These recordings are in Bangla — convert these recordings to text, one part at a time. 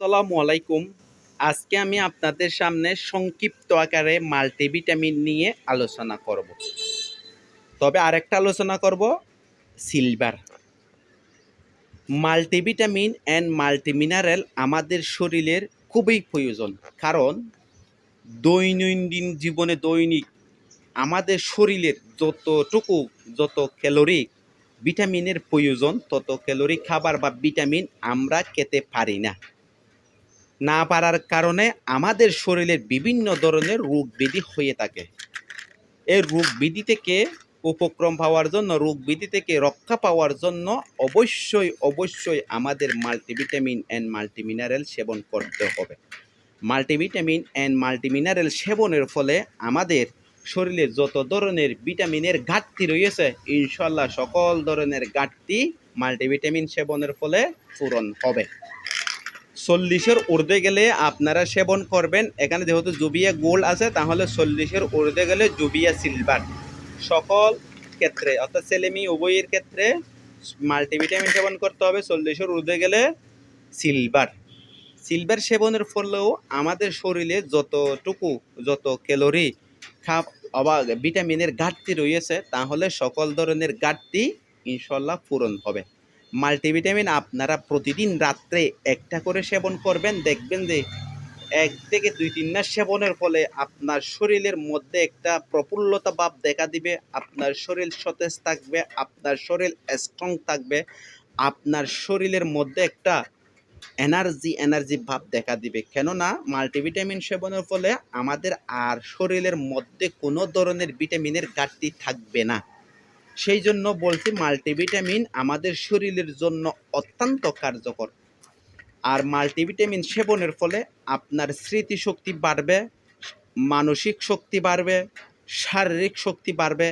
আসসালামু আলাইকুম। আজকে আমি আপনাদের সামনে সংক্ষিপ্ত আকারে মাল্টিভিটামিন নিয়ে আলোচনা করব। তবে আরেকটা আলোচনা করব, সিলভার। মাল্টিভিটামিন অ্যান্ড মাল্টিমিনারেল আমাদের শরীরের খুবই প্রয়োজন। কারণ দৈনন্দিন জীবনে দৈনিক আমাদের শরীরের যতটুকু যত ক্যালোরি ভিটামিনের প্রয়োজন, তত ক্যালোরি খাবার বা ভিটামিন আমরা খেতে পারি না। না পারার কারণে আমাদের শরীরের বিভিন্ন ধরনের রোগ ব্যাধি হয়ে থাকে। এই রোগ ব্যাধি থেকে উপক্রম পাওয়ার জন্য রোগ ব্যাধি থেকে রক্ষা পাওয়ার জন্য অবশ্যই অবশ্যই আমাদের মাল্টিভিটামিন অ্যান্ড মাল্টিমিনারেল সেবন করতে হবে। মাল্টিভিটামিন অ্যান্ড মাল্টিমিনারেল সেবনের ফলে আমাদের শরীরে যত ধরনের ভিটামিনের ঘাটতি রয়েছে ইনশাল্লাহ সকল ধরনের ঘাটতি মাল্টিভিটামিন সেবনের ফলে পূরণ হবে। চল্লিশের ঊর্ধ্বে গেলে আপনারা সেবন করবেন। এখানে যেহেতু জুবিয়া গোল্ড আছে, তাহলে চল্লিশের ঊর্ধ্বে গেলে জুবিয়া সিলভার সকল ক্ষেত্রে, অর্থাৎ ছেলে মেয়ে উভয়ের ক্ষেত্রে মাল্টিভিটামিন সেবন করতে হবে, চল্লিশের ঊর্ধ্বে গেলে সিলভার সিলভার সেবনের ফলেও আমাদের শরীরে যতটুকু, যত ক্যালোরি খাপ অবা ভিটামিনের ঘাটতি রয়েছে, তাহলে সকল ধরনের ঘাটতি ইনশাল্লাহ পূরণ হবে। মাল্টিভিটামিন আপনারা প্রতিদিন রাত্রে একটা করে সেবন করবেন, দেখবেন যে এক থেকে দুই তিন মাস সেবনের ফলে আপনার শরীরের মধ্যে একটা প্রফুল্লতা ভাব দেখা দিবে, আপনার শরীর সতেজ থাকবে, আপনার শরীর স্ট্রং থাকবে, আপনার শরীরের মধ্যে একটা এনার্জি এনার্জি ভাব দেখা দিবে। কেননা মাল্টিভিটামিন সেবনের ফলে আমাদের আর শরীরের মধ্যে কোনো ধরনের ভিটামিনের ঘাটতি থাকবে না। সেই জন্য বলছি মাল্টিভিটামিন আমাদের শরীরের জন্য অত্যন্ত কার্যকর। আর মাল্টিভিটামিন সেবনের ফলে আপনার স্মৃতিশক্তি বাড়বে, মানসিক শক্তি বাড়বে, শারীরিক শক্তি বাড়বে।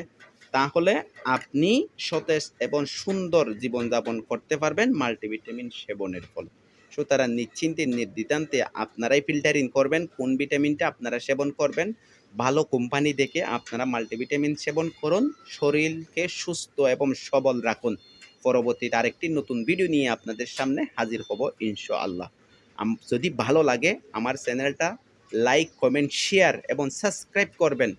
তাহলে আপনি সতেজ এবং সুন্দর জীবনযাপন করতে পারবেন মাল্টিভিটামিন সেবনের ফলে। সুতরাং নিশ্চিন্তে, নির্দ্বিধান্তে আপনারাই ফিল্টারিং করবেন, কোন ভিটামিনটা আপনারা সেবন করবেন ভালো কোম্পানি দেখে আপনারা মাল্টিভিটামিন সেবন করুন, শরীরকে সুস্থ এবং সবল রাখুন। পরবর্তীতে আরেকটি নতুন ভিডিও নিয়ে আপনাদের সামনে হাজির হব ইনশাআল্লাহ। আল্লাহ যদি ভালো লাগে আমার চ্যানেলটা লাইক কমেন্ট শেয়ার এবং সাবস্ক্রাইব করবেন।